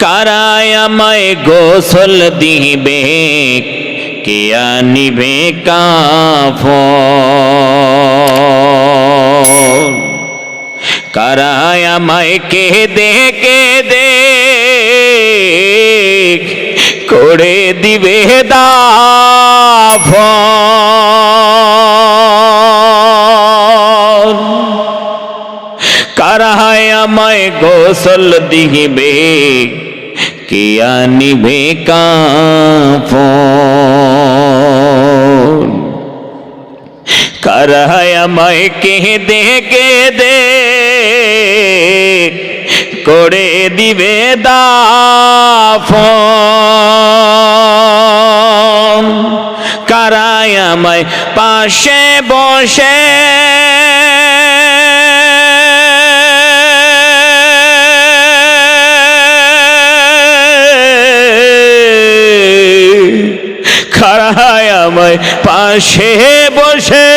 কারায় আমায় গোসল দিবে কে আনিবে কাফ কারায় আমায় কে দে কে দে করে দিবে দাফন কারায় আমায় গোসল দিবে কে আনিবে কাফন কারায় আমায় কে দে কে দে করে দিবে দাফন কারায় আমায় পাশে বসে খাড়ায় আমায় পাশে বসে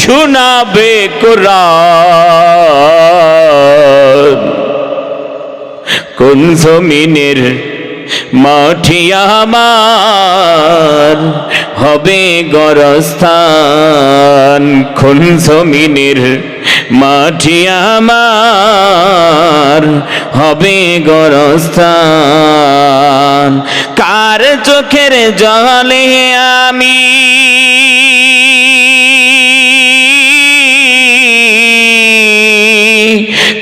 শোনাবে কোরআন। কোন জমিনের মাটি আমার? হবে গরস্থান। কোন জমিনের মাটি আমার হবে গরস্থান। কার চোখের জলে আমি?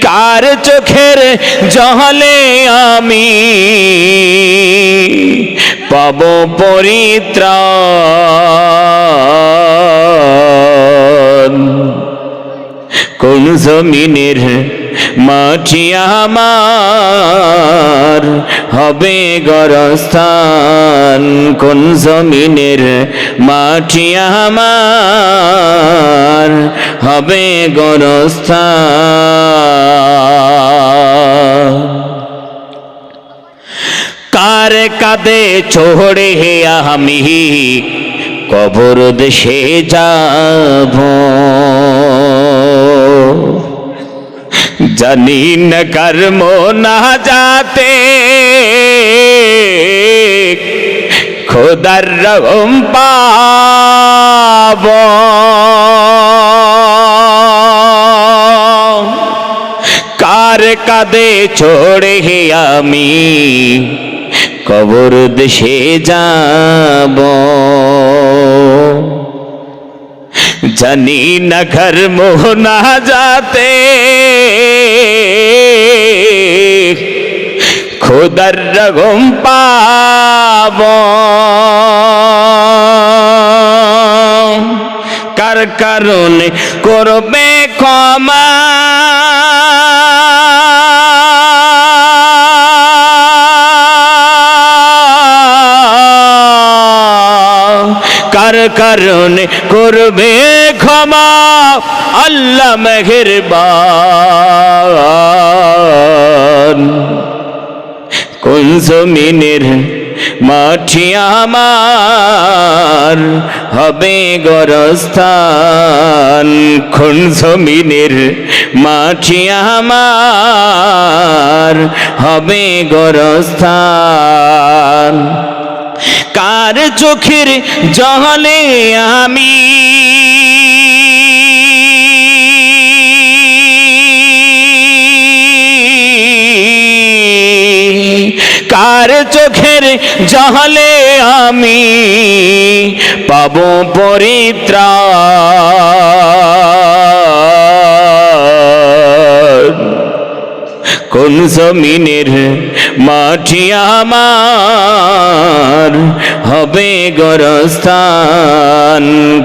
কার চোখের জলে আমি? পাব পরিত্রাণ। কোন জমিনের মাটি আমার? হবে গরস্থান কোন জমিনের মাটি আমার? হবে গরস্থান। কার কাদে ছোড়ে হে আমি? কবর দেশে যাব। জানি না কর্ম না যাতে খোদার রকম পাব। কার কাদে ছোড়ে আমি? কবর দেশে যাব। জানি না ঘর মোহনা যাতে। খোদার রগম পাব। কার কারণে করবে ক্ষমা? কার কারণে করবে ক্ষমা, আল্লাহ মেহেরবান। কোন জমিনের মাটি আমার? হবে গরস্থান। কোন জমিনের মাটি আমার? হবে গরস্থান। কার চোখের জলে আমি কার চোখের জহলে আমি পাব পরিত্রাণ। কোন জমিনের মাটি আমার হবে গরস্থান।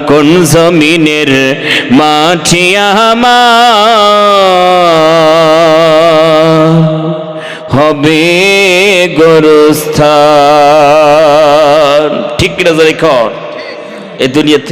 কোন জমিনের মাটি আমার হবে জানি কর এ দুনিয়া থেকে